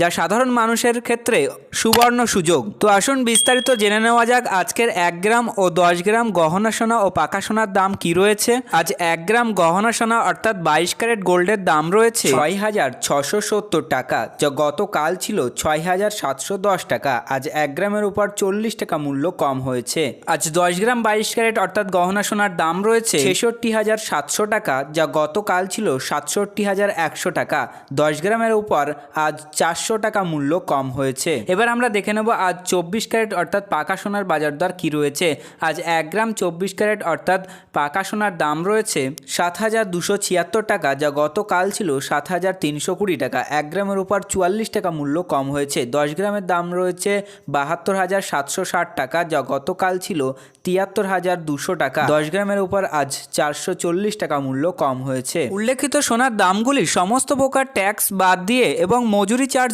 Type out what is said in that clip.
যা সাধারণ মানুষের ক্ষেত্রে সুবর্ণ সুযোগ। তো আসুন বিস্তারিত জেনে নেওয়া যাক আজকের এক গ্রাম ও দশ গ্রাম গহনা সোনা ও পাকা সোনার দাম কি রয়েছে। আজ এক গ্রাম গহনা সোনা অর্থাৎ বাইশ ক্যারেট গোল্ডের দাম রয়েছে ছয় হাজার ছশো সত্তর টাকা, যা গতকাল ছিল ছয় হাজার সাতশো দশ টাকা। আজ এক গ্রামের উপর চল্লিশ টাকা মূল্য কম হয়েছে। আজ দশ গ্রাম বাইশ ক্যারেট অর্থাৎ গহনা সোনার দাম রয়েছে ছেষট্টি হাজার সাতশো টাকা, যা গতকাল ছিল সাতষট্টি হাজার একশো টাকা। দশ গ্রামের উপর আজ চারশো টাকা মূল্য কম হয়েছে। এবার আমরা দেখে নেব আজ চব্বিশ ক্যারেট অর্থাৎ পাকা সোনার বাজার দর কী রয়েছে। আজ এক গ্রাম চব্বিশ ক্যারেট অর্থাৎ পাকা সোনার দাম রয়েছে সাত হাজার দুশো ছিয়াত্তর টাকা, যা গতকাল ছিল সাত হাজার তিনশো কুড়ি টাকা। এক গ্রামের উপর চুয়াল্লিশ টাকা মূল্য কম হয়েছে। দশ গ্রামের দাম রয়েছে বাহাত্তর হাজার সাতশো ষাট টাকা, যা গতকাল ছিল তিয়াত্তর হাজার দুশো টাকা। দশ গ্রামের উপর আজ চারশো চল্লিশ টাকা মূল্য কম হয়েছে। উল্লেখিত সোনার দামগুলি সমস্ত প্রকার ট্যাক্স বাদ দিয়ে এবং মজুরি চার্জ